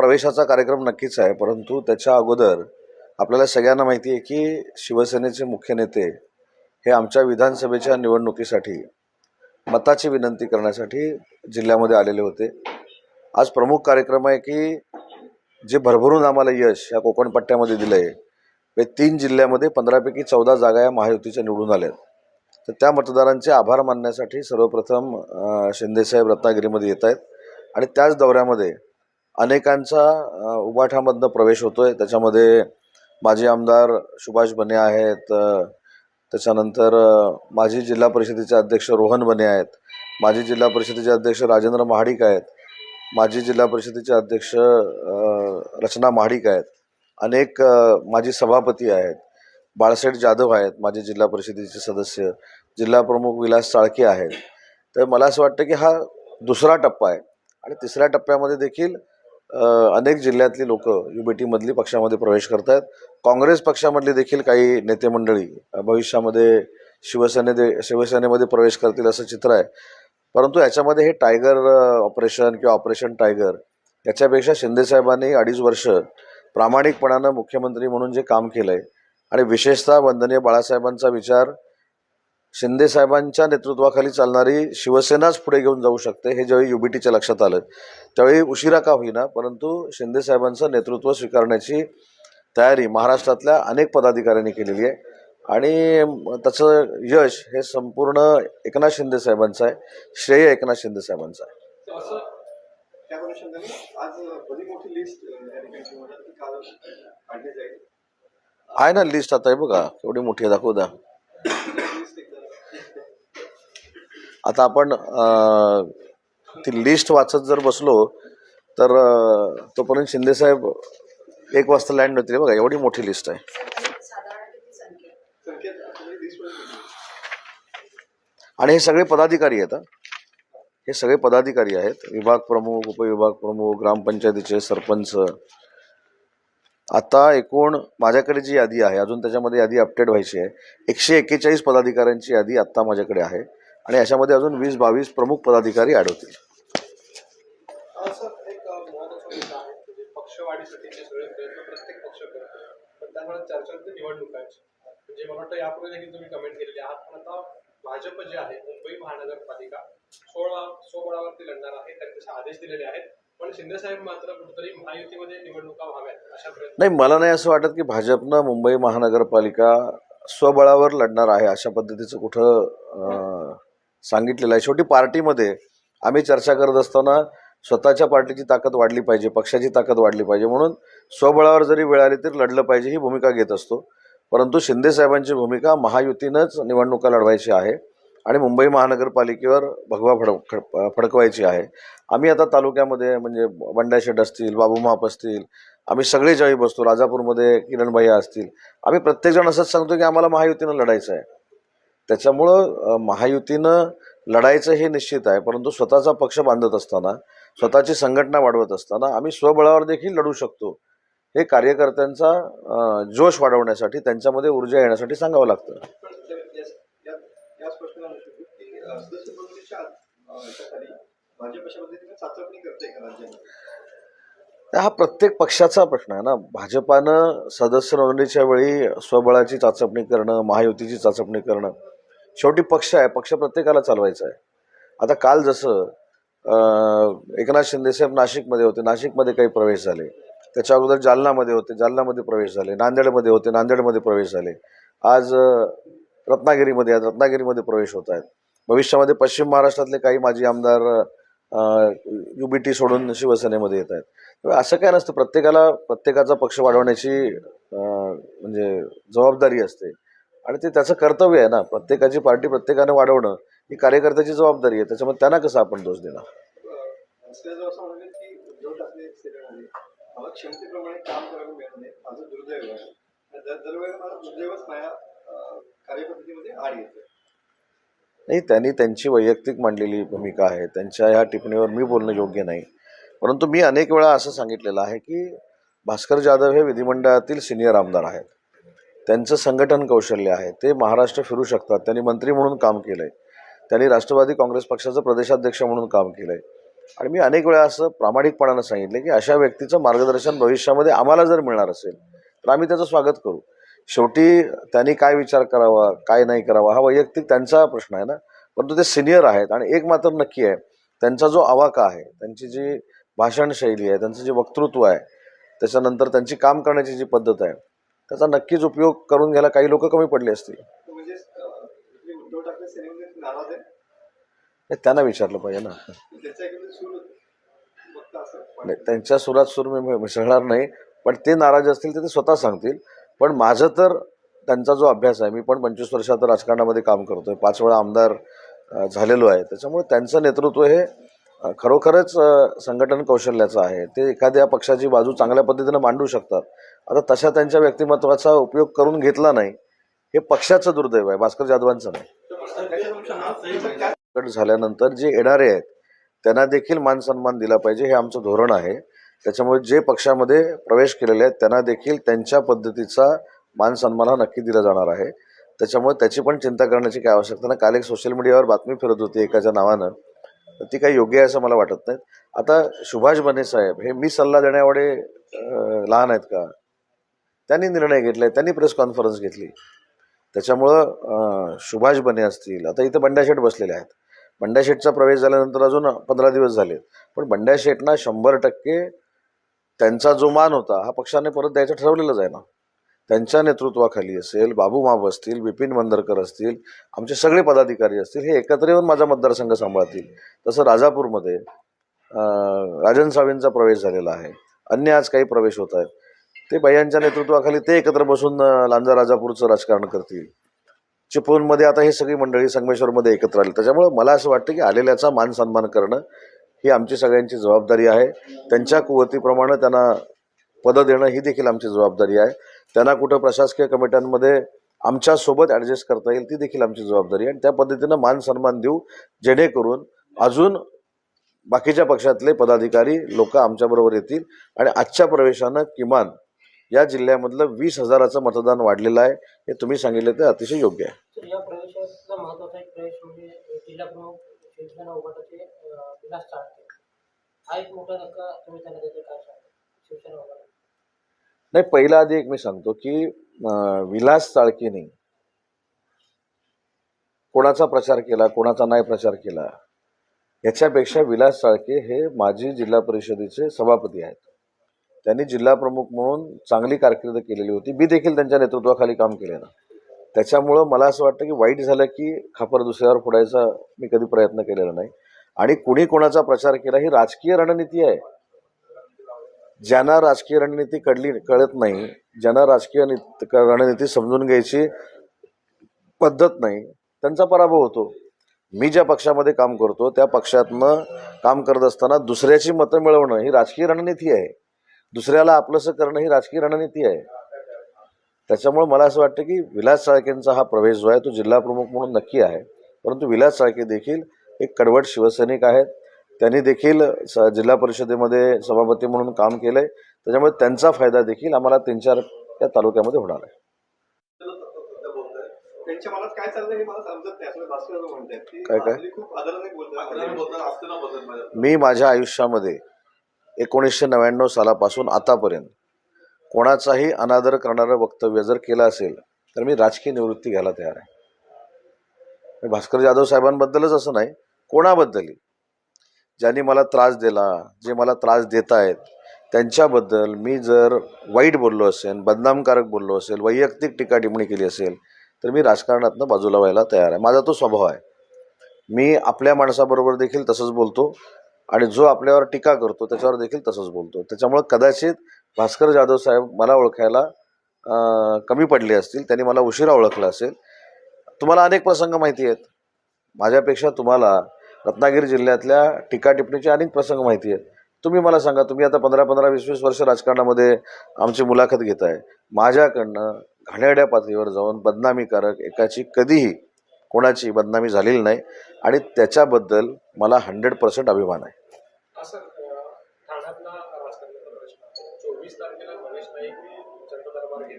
प्रवेशाचा कार्यक्रम नक्कीच आहे परंतु त्याच्या अगोदर आपल्याला सगळ्यांना माहिती आहे की शिवसेनेचे मुख्य नेते हे आमच्या विधानसभेच्या निवडणुकीसाठी मताची विनंती करण्यासाठी जिल्ह्यामध्ये आलेले होते. आज प्रमुख कार्यक्रम आहे की जे भरभरून आम्हाला यश या कोकण पट्ट्यामध्ये दिलं आहे हे तीन जिल्ह्यामध्ये पंधरापैकी चौदा जागा या महायुतीच्या निवडून आल्यात. तर त्या मतदारांचे आभार मानण्यासाठी सर्वप्रथम शिंदेसाहेब रत्नागिरीमध्ये येत आहेत आणि त्याच दौऱ्यामध्ये अनेकांचा उबाठामधनं प्रवेश होतोय. त्याच्यामध्ये माजी आमदार सुभाष बने आहेत त्याच्यानंतर माजी जिल्हा परिषदेचे अध्यक्ष रोहन बने आहेत माजी जिल्हा परिषदेचे अध्यक्ष राजेंद्र महाडिक आहेत माजी जिल्हा परिषदेचे अध्यक्ष रचना महाडिक आहेत अनेक माजी सभापती आहेत बाळासाहेब जाधव आहेत माजी जिल्हा परिषदेचे सदस्य जिल्हा प्रमुख विलास चाळके आहेत. तर मला असं वाटतं की हा दुसरा टप्पा आहे आणि तिसऱ्या टप्प्यामध्ये देखील अनेक जिल्ह्यातली लोक युबीटीमधली पक्षामध्ये प्रवेश करत आहेत काँग्रेस पक्षामधली देखील काही नेते मंडळी भविष्यामध्ये शिवसेने शिवसेनेमध्ये प्रवेश करतील असं चित्र आहे. परंतु याच्यामध्ये हे टायगर ऑपरेशन किंवा ऑपरेशन टायगर याच्यापेक्षा शिंदेसाहेबांनी अडीच वर्ष प्रामाणिकपणानं मुख्यमंत्री म्हणून जे काम केलं आहे आणि विशेषतः वंदनीय बाळासाहेबांचा विचार शिंदे साहेबांच्या नेतृत्वाखाली चालणारी शिवसेनाच पुढे घेऊन जाऊ शकते हे ज्यावेळी युबीटीच्या लक्षात आलं त्यावेळी उशिरा का होईना परंतु शिंदे साहेबांचं नेतृत्व स्वीकारण्याची तयारी महाराष्ट्रातल्या अनेक पदाधिकाऱ्यांनी केलेली आहे. आणि त्याचं यश हे संपूर्ण एकनाथ शिंदे साहेबांचं आहे श्रेय एकनाथ शिंदे साहेबांचं आहे. आहे ना लिस्ट आता आहे बघा एवढी मोठी दाखवू द्या. आता आपण ती लिस्ट वाचत जर बसलो तर तोपर्यंत शिंदेसाहेब एक वाजता लँड होतील. बघा एवढी मोठी लिस्ट आहे. आणि हे सगळे पदाधिकारी आहेत हे. सगळे पदाधिकारी आहेत. विभाग प्रमुख उपविभाग प्रमुख ग्रामपंचायतीचे सरपंच. आता एकूण माझ्याकडे जी यादी आहे अजून त्याच्यामध्ये यादी अपडेट व्हायची आहे. एकशे एक्केचाळीस पदाधिकाऱ्यांची यादी आत्ता माझ्याकडे आहे. आणि याच्यामध्ये अजून वीस बावीस प्रमुख पदाधिकारी आता भाजप जे आहे मुंबई महानगरपालिका सोळा सोबळावरती लढणार आहे तसे आदेश दिलेले आहेत पण शिंदे साहेब मात्र कुठेतरी महायुतीमध्ये निवडणुका व्हाव्यात अशा नाही मला नाही असं वाटत की भाजपनं मुंबई महानगरपालिका स्वबळावर लढणार आहे अशा पद्धतीचं कुठं सांगितलेलं आहे. शेवटी पार्टीमध्ये आम्ही चर्चा करत असताना स्वतःच्या पार्टीची ताकद वाढली पाहिजे पक्षाची ताकद वाढली पाहिजे. म्हणून स्वबळावर जरी वेळ आली तरी लढलं पाहिजे ही भूमिका घेत असतो. परंतु शिंदेसाहेबांची भूमिका महायुतीनंच निवडणुका लढवायची आहे आणि मुंबई महानगरपालिकेवर भगवा फड फडकवायची आहे. आम्ही आता तालुक्यामध्ये म्हणजे बंड्याशेठ असतील बाबू महाप असतील आम्ही सगळे ज्यावेळी बसतो राजापूरमध्ये किरण भैया असतील आम्ही प्रत्येकजण असंच सांगतो की आम्हाला महायुतीनं लढायचं आहे. त्याच्यामुळं महायुतीनं लढायचं हे निश्चित आहे परंतु स्वतःचा पक्ष बांधत असताना स्वतःची संघटना वाढवत असताना आम्ही स्वबळावर देखील लढू शकतो. हे कार्यकर्त्यांचा जोश वाढवण्यासाठी त्यांच्यामध्ये ऊर्जा येण्यासाठी सांगावं लागतं. त्या- हा प्रत्येक पक्षाचा प्रश्न आहे ना. भाजपानं सदस्य नोंदणीच्या वेळी स्वबळाची चाचपणी करणं महायुतीची चाचपणी करणं शेवटी पक्ष आहे पक्ष प्रत्येकाला चालवायचा आहे. आता काल जसं एकनाथ शिंदेसाहेब नाशिकमध्ये होते नाशिकमध्ये काही प्रवेश झाले. त्याच्या अगोदर जालनामध्ये होते जालनामध्ये प्रवेश झाले नांदेडमध्ये होते नांदेडमध्ये प्रवेश झाले. आज रत्नागिरीमध्ये आहेत रत्नागिरीमध्ये प्रवेश होत आहेत. भविष्यामध्ये पश्चिम महाराष्ट्रातले काही माजी आमदार युबीटी सोडून शिवसेनेमध्ये येत आहेत. असं काय नसतं प्रत्येकाला प्रत्येकाचा पक्ष वाढवण्याची म्हणजे जबाबदारी असते. आणि ते त्याचं कर्तव्य आहे ना प्रत्येकाची पार्टी प्रत्येकाने वाढवणं ही कार्यकर्त्याची जबाबदारी आहे. त्याच्यामुळे त्यांना कसं आपण दोष देणार? नाही त्यांनी त्यांची वैयक्तिक मांडलेली भूमिका आहे. त्यांच्या ह्या टिप्पणीवर मी बोलणं योग्य नाही. परंतु मी अनेक वेळा असं सांगितलेलं आहे की भास्कर जाधव हे विधिमंडळातील सिनियर आमदार आहेत. त्यांचं संघटन कौशल्य आहे. ते महाराष्ट्र फिरू शकतात. त्यांनी मंत्री म्हणून काम केलं आहे त्यांनी राष्ट्रवादी काँग्रेस पक्षाचं प्रदेशाध्यक्ष म्हणून काम केलं आहे आणि मी अनेक वेळा असं प्रामाणिकपणानं सांगितलं की अशा व्यक्तीचं मार्गदर्शन भविष्यामध्ये आम्हाला जर मिळणार असेल तर आम्ही त्याचं स्वागत करू. शेवटी त्यांनी काय विचार करावा काय नाही करावा हा वैयक्तिक त्यांचा प्रश्न आहे ना. परंतु ते सिनियर आहेत आणि एक मात्र नक्की आहे. त्यांचा जो आवाका आहे त्यांची जी भाषणशैली आहे त्यांचं जे वक्तृत्व आहे त्याच्यानंतर त्यांची काम करण्याची जी पद्धत आहे त्याचा नक्कीच उपयोग करून घ्यायला काही लोक कमी पडले असतील. म्हणजे त्यांना विचारलं पाहिजे ना. नाही त्यांच्या सुरात सूर मी मिसळणार नाही पण ते नाराज असतील तर ते स्वतः सांगतील. पण माझं तर त्यांचा जो अभ्यास आहे मी पण पंचवीस वर्षात राजकारणामध्ये काम करतोय. पाच वेळा आमदार झालेलो आहे. त्याच्यामुळे त्यांचं नेतृत्व हे खरोखरच संघटन कौशल्याचं आहे. ते एखाद्या पक्षाची बाजू चांगल्या पद्धतीनं मांडू शकतात. आता तशा त्यांच्या व्यक्तिमत्वाचा उपयोग करून घेतला नाही हे पक्षाचं दुर्दैव आहे भास्कर जाधवांचं नाही. झाल्यानंतर जे येणारे आहेत त्यांना देखील मान सन्मान दिला पाहिजे हे आमचं धोरण आहे. त्याच्यामुळे जे पक्षामध्ये प्रवेश केलेले आहेत त्यांना देखील त्यांच्या पद्धतीचा मान सन्मान हा नक्की दिला जाणार आहे. त्याच्यामुळे त्याची पण चिंता करण्याची काय आवश्यकता नाही. काल एक सोशल मीडियावर बातमी फिरत होती एकाच्या नावानं. ती काही योग्य आहे असं मला वाटत नाही आता सुभाष बने साहेब हे मी सल्ला देण्यावडे लहान आहेत का? त्यांनी निर्णय घेतले त्यांनी प्रेस कॉन्फरन्स घेतली. त्याच्यामुळं सुभाष बने असतील. आता इथं बंड्याशेठ बसलेले आहेत. बंड्याशेठचा प्रवेश झाल्यानंतर अजून पंधरा दिवस झाले पण बंड्याशेठना शंभर टक्के त्यांचा जो मान होता हा पक्षाने परत द्यायचं ठरवलेलंच आहे ना. त्यांच्या नेतृत्वाखाली असेल बाबू माब असतील विपिन मंदरकर असतील आमचे सगळे पदाधिकारी असतील हे एकत्र येऊन माझा मतदारसंघ सांभाळतील. तसं राजापूरमध्ये राजन सावेंचा प्रवेश झालेला आहे. अन्य आज काही प्रवेश होत आहेत. ते बायांच्या नेतृत्वाखाली ते एकत्र बसून लांजा राजापूरचं राजकारण करतील. चिपळूणमध्ये आता ही सगळी मंडळी संगमेश्वरमध्ये एकत्र आली. त्याच्यामुळं मला असं वाटतं की आलेल्याचा मान सन्मान करणं ही आमची सगळ्यांची जबाबदारी आहे. त्यांच्या कुवतीप्रमाणे त्यांना पदं देणं ही देखील आमची जबाबदारी आहे. त्यांना कुठं प्रशासकीय कमिट्यांमध्ये आमच्यासोबत ॲडजस्ट करता येईल ती देखील आमची जबाबदारी आणि त्या पद्धतीनं मान सन्मान देऊ जेणेकरून अजून बाकीच्या पक्षातले पदाधिकारी लोक आमच्याबरोबर येतील. आणि आजच्या प्रवेशानं किमान या जिल्ह्यामधलं वीस हजाराचं मतदान वाढलेलं आहे हे तुम्ही सांगितलं ते अतिशय योग्य आहे. या म्हणजे, हा एक मोठा धक्का तुम्ही त्यांना देते काय शिवसेना नाही पहिला आधी एक मी सांगतो की विलास चाळकीने कोणाचा प्रचार केला कोणाचा नाही प्रचार केला याच्यापेक्षा विलास चाळके हे माजी जिल्हा परिषदेचे सभापती आहेत. त्यांनी जिल्हा प्रमुख म्हणून चांगली कारकीर्द केलेली होती. मी देखील त्यांच्या नेतृत्वाखाली काम केले ना. त्याच्यामुळं मला असं वाटतं की वाईट झालं की खापर दुसऱ्यावर फोडायचा मी कधी प्रयत्न केलेला नाही. आणि कुणी कोणाचा प्रचार केला ही राजकीय रणनीती आहे. ज्यांना राजकीय रणनीती कळली कळत नाही ज्यांना राजकीय रणनीती समजून घ्यायची पद्धत नाही त्यांचा पराभव होतो. मी ज्या पक्षामध्ये काम करतो त्या पक्षातनं काम करत असताना दुसऱ्याची मतं मिळवणं ही राजकीय रणनीती आहे. दुसऱ्याला आपलंसं करणं ही राजकीय रणनीती आहे. त्याच्यामुळे मला असं वाटतं की विलास चाळकेंचा हा प्रवेश जो आहे तो जिल्हा प्रमुख म्हणून नक्की आहे. परंतु विलास चाळके देखील एक कडवट शिवसैनिक आहेत. त्यांनी देखील स जिल्हा परिषदेमध्ये सभापती म्हणून काम केलंय. त्याच्यामुळे त्यांचा फायदा देखील आम्हाला तीन चार या तालुक्यामध्ये होणार आहे. त्यांच्या मनात काय चाललंय हे मला समजत नाही. असं भास्कर म्हणतात की काय मी माझ्या आयुष्यामध्ये एकोणीसशे नव्याण्णव सालापासून आतापर्यंत कोणाचाही अनादर करणारं वक्तव्य जर केलं असेल तर मी राजकीय निवृत्ती घ्यायला तयार आहे. मी भास्कर जाधव साहेबांबद्दलच असं नाही कोणाबद्दलही. ज्यांनी मला त्रास दिला जे मला त्रास देत आहेत त्यांच्याबद्दल मी जर वाईट बोललो असेल बदनामकारक बोललो असेल वैयक्तिक टीका टिप्पणी केली असेल तर मी राजकारणातनं बाजूला व्हायला तयार आहे. माझा तो स्वभाव आहे. मी आपल्या माणसाबरोबर देखील तसंच बोलतो आणि जो आपल्यावर टीका करतो त्याच्यावर देखील तसंच बोलतो. त्याच्यामुळं कदाचित भास्कर जाधव साहेब मला ओळखायला कमी पडले असतील त्यांनी मला उशिरा ओळखलं असेल. तुम्हाला अनेक प्रसंग माहिती आहेत. माझ्यापेक्षा तुम्हाला रत्नागिरी जिल्ह्यातल्या टीकाटिपणीचे अनेक प्रसंग माहिती आहेत. तुम्ही मला सांगा तुम्ही आता पंधरा पंधरा वीस वीस वर्ष राजकारणामध्ये आमची मुलाखत घेत आहे माझ्याकडनं घाणेरड्या पातळीवर जाऊन बदनामीकारक एकाची कधीही कोणाची बदनामी झालेली नाही आणि त्याच्याबद्दल मला हंड्रेड पर्सेंट अभिमान आहे.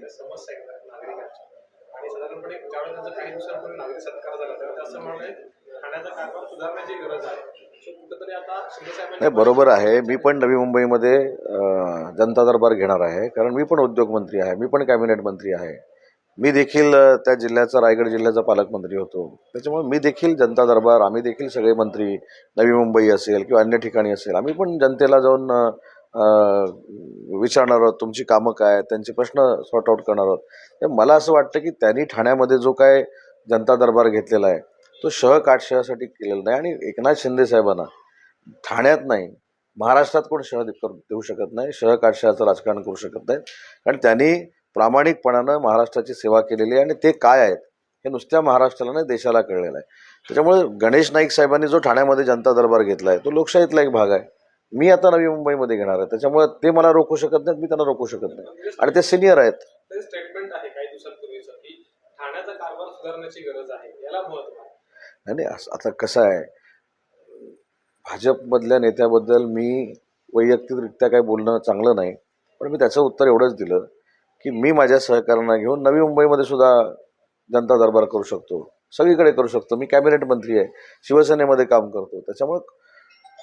समस्या आणि साधारणपणे ज्यावेळेस त्यांचा काही दिवसांपूर्वी नागरिक सत्कार झाला त्यावेळेस असं म्हणणं नाही बरोबर आहे. मी पण नवी मुंबईमध्ये जनता दरबार घेणार आहे. कारण मी पण उद्योगमंत्री आहे. मी पण कॅबिनेट मंत्री आहे. मी देखील त्या जिल्ह्याचा रायगड जिल्ह्याचा पालकमंत्री होतो. त्याच्यामुळे मी देखील जनता दरबार आम्ही देखील सगळे मंत्री नवी मुंबई असेल किंवा अन्य ठिकाणी असेल आम्ही पण जनतेला जाऊन विचारणार आहोत तुमची कामं काय त्यांचे प्रश्न सॉर्ट आउट करणार आहोत. तर मला असं वाटतं की त्यांनी ठाण्यामध्ये जो काय जनता दरबार घेतलेला आहे तो शह काटशहासाठी केलेला नाही आणि एकनाथ शिंदे साहेबांना ठाण्यात नाही महाराष्ट्रात कोण शह देऊ शकत नाही शह काटशहाचं राजकारण करू शकत नाही कारण त्यांनी प्रामाणिकपणानं महाराष्ट्राची सेवा केलेली आहे आणि ते काय आहेत हे नुसत्या महाराष्ट्राला नाही देशाला कळलेलं आहे. त्याच्यामुळे गणेश नाईक साहेबांनी जो ठाण्यामध्ये जनता दरबार घेतला आहे तो लोकशाहीतला एक भाग आहे. मी आता नवी मुंबईमध्ये घेणार आहे. त्याच्यामुळे ते मला रोखू शकत नाहीत मी त्यांना रोखू शकत नाही. आणि ते सिनियर आहेत. स्टेटमेंट आहे काही दिवसांपूर्वीचं ठाण्याचा कारभार सुधारण्याची गरज आहे. याला महत्त्व नाही असं आता कसं आहे? भाजपमधल्या नेत्याबद्दल मी वैयक्तिकरित्या काही बोलणं चांगलं नाही पण मी त्याचं उत्तर एवढंच दिलं की मी माझ्या सहकाऱ्यांना घेऊन नवी मुंबईमध्ये सुद्धा जनता दरबार करू शकतो. सगळीकडे करू शकतो. मी कॅबिनेट मंत्री आहे. शिवसेनेमध्ये काम करतो. त्याच्यामुळं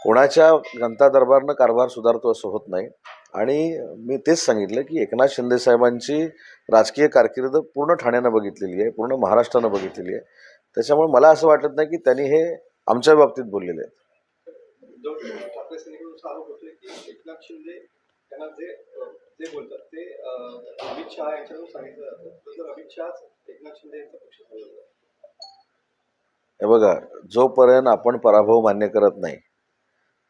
कोणाच्या जनता दरबारनं कारभार सुधारतो असं होत नाही. आणि मी तेच सांगितलं की एकनाथ शिंदे साहेबांची राजकीय कारकीर्द पूर्ण ठाण्यानं बघितलेली आहे पूर्ण महाराष्ट्रानं बघितलेली आहे. त्याच्यामुळे मला असं वाटत नाही की त्यांनी हे आमच्या बाबतीत बोललेले आहेत. हे बघा जोपर्यंत आपण पराभव मान्य करत नाही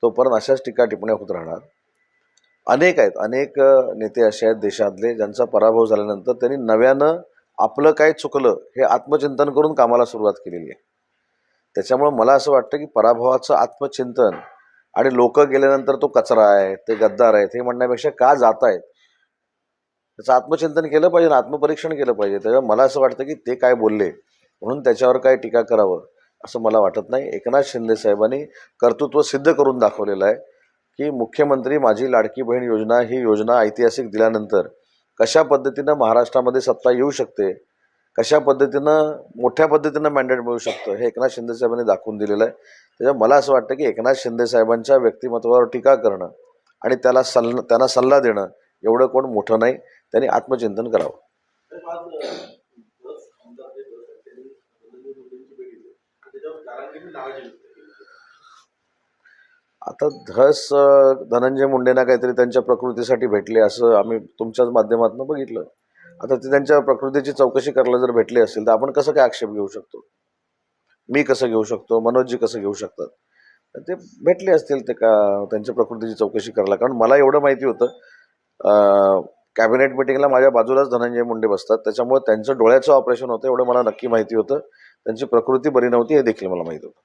तोपर्यंत अशाच टीका टिप्पण्या होत राहणार. अनेक आहेत अनेक नेते असे आहेत देशातले ज्यांचा पराभव झाल्यानंतर त्यांनी नव्यानं आपलं काय चुकलं हे आत्मचिंतन करून कामाला सुरुवात केलेली आहे. त्याच्यामुळं मला असं वाटतं की पराभवाचं आत्मचिंतन आणि लोक गेल्यानंतर तो कचरा आहे ते गद्दार आहेत हे म्हणण्यापेक्षा का जात आहेत? त्याचं आत्मचिंतन केलं पाहिजे आत्मपरीक्षण केलं पाहिजे. त्याच्यामुळे मला असं वाटतं की ते काय बोलले म्हणून त्याच्यावर काय टीका करावं असं मला वाटत नाही. एकनाथ शिंदे साहेबांनी कर्तृत्व सिद्ध करून दाखवलेलं आहे की मुख्यमंत्री माझी लाडकी बहीण योजना ही योजना ऐतिहासिक दिल्यानंतर कशा पद्धतीनं महाराष्ट्रामध्ये सत्ता येऊ शकते? कशा पद्धतीनं मोठ्या पद्धतीनं मॅन्डेट मिळू शकतं? हे एकनाथ शिंदे साहेबांनी दाखवून दिलेलं आहे. त्याच्यामुळे मला असं वाटतं की एकनाथ शिंदे साहेबांच्या व्यक्तिमत्वावर टीका करणं आणि त्याला सल त्यांना सल्ला देणं एवढं कोण मोठं नाही. त्यांनी आत्मचिंतन करावं. आता धस धनंजय मुंडेंना काहीतरी त्यांच्या प्रकृतीसाठी भेटले असं आम्ही तुमच्याच माध्यमातून बघितलं. आता ते त्यांच्या प्रकृतीची चौकशी करायला जर भेटले असेल तर आपण कसं काय आक्षेप घेऊ शकतो? मी कसं घेऊ शकतो? मनोजजी कसं घेऊ शकतात? ते भेटले असतील ते का त्यांच्या प्रकृतीची चौकशी करायला. कारण मला एवढं माहिती होतं कॅबिनेट मिटिंगला माझ्या बाजूलाच धनंजय मुंडे बसतात. त्याच्यामुळे त्यांचं डोळ्याचं ऑपरेशन होतं एवढं मला नक्की माहिती होतं. त्यांची प्रकृती बरी नव्हती हे देखील मला माहिती होतं.